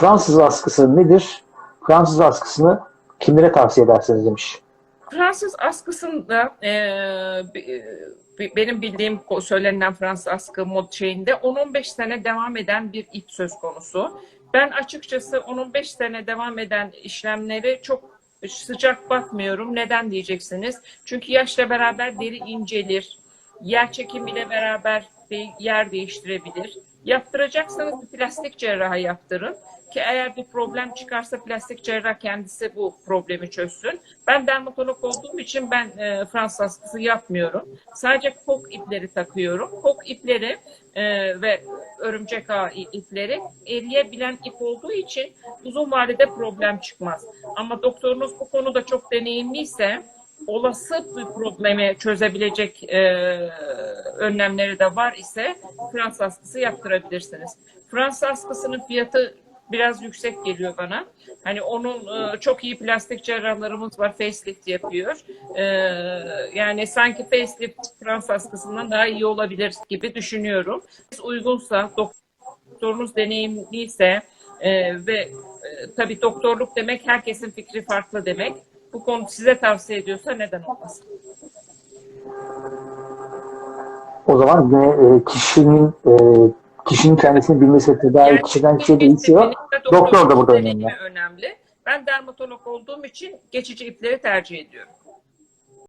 Fransız askısı nedir? Fransız askısını kimlere tavsiye edersiniz demiş. Fransız askısında e, be- be- benim bildiğim söylenen Fransız askı mod şeyinde 10-15 sene devam eden bir ip söz konusu. Ben açıkçası 10-15 sene devam eden işlemleri çok sıcak bakmıyorum. Neden diyeceksiniz? Çünkü yaşla beraber deri incelir. Yer çekimiyle beraber yer değiştirebilir. Yaptıracaksanız bir plastik cerrahi yaptırın. Ki eğer bir problem çıkarsa plastik cerrah kendisi bu problemi çözsün. Ben dermatolog olduğum için ben e, Fransız askısı yapmıyorum. Sadece kok ipleri takıyorum. Kok ipleri e, ve örümcek ağı i- ipleri eriyebilen ip olduğu için uzun vadede problem çıkmaz. Ama doktorunuz bu konuda çok deneyimliyse olası bir problemi çözebilecek e, önlemleri de var ise Fransız askısı yaptırabilirsiniz. Fransız askısının fiyatı biraz yüksek geliyor bana. Hani onun e, çok iyi plastik cerrahlarımız var facelift yapıyor. E, yani sanki facelift Fransız askısından daha iyi olabilir gibi düşünüyorum. Uygunsa doktorunuz deneyimliyse e, ve tabii doktorluk demek herkesin fikri farklı demek. Bu konu size tavsiye ediyorsa neden olmasın? O zaman yine e, kişinin e, kişinin kendisini bilmesi tedavi Yani kişiden kişiye kesinlikle değişiyor. Doktor da burada önemli. önemli. Ben dermatolog olduğum için geçici ipleri tercih ediyorum.